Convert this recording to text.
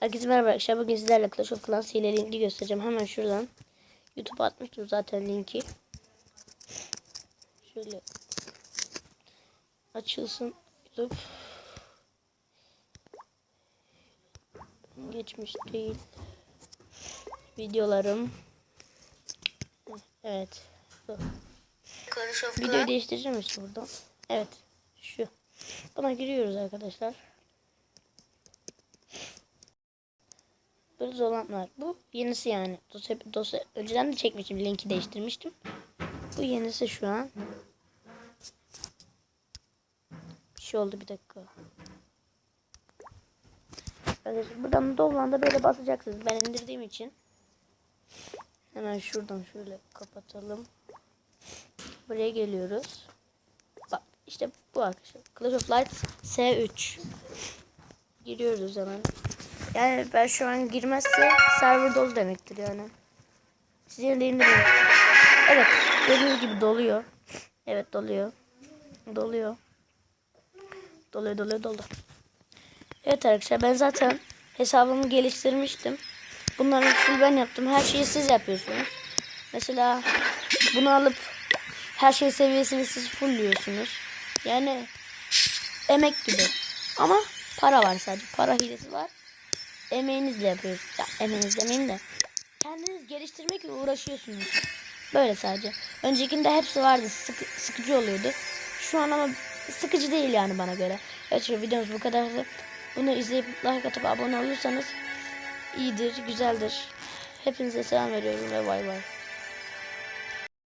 Herkese merhaba arkadaşlar. Bugün sizlerle Clash of Clans ile linki göstereceğim. Hemen şuradan. YouTube'a atmıştım zaten linki. Şöyle açılsın YouTube. Geçmiş değil. Videolarım. Evet. Bu. Videoyu değiştireceğim işte buradan. Evet. Şu. Buna giriyoruz arkadaşlar. Böyle zorlanmalar. Bu yenisi yani. Dosya, dosya, önceden de çekmiştim. Linki değiştirmiştim. Bu yenisi şu an. Bir şey oldu bir dakika. Arkadaşlar buradan Dovlan'da böyle basacaksınız. Ben indirdiğim için. Hemen şuradan şöyle kapatalım. Buraya geliyoruz. Bak işte bu arkadaşlar. Clash of Lights S3. Giriyoruz hemen. Yani ben şu an girmezse server dolu demektir yani. Siz yerinde indirin. Evet. Gördüğünüz gibi doluyor. Evet doluyor. Doluyor. Doluyor doluyor dolu. Evet arkadaşlar ben zaten hesabımı geliştirmiştim. Bunların full ben yaptım. Her şeyi siz yapıyorsunuz. Mesela bunu alıp her şey seviyesini siz fullliyorsunuz. Yani emek gibi. Ama para var sadece. Para hilesi var. Emeğinizle yapıyorsunuz. Ya emeğiniz demeyeyim de. Kendiniz geliştirmekle uğraşıyorsunuz. Böyle sadece. Öncekinde hepsi vardı. Sıkı, sıkıcı oluyordu. Şu an ama sıkıcı değil yani bana göre. Evet şu videomuz bu kadardı. Bunu izleyip like atıp abone olursanız iyidir, güzeldir. Hepinize selam veriyorum ve bay bay.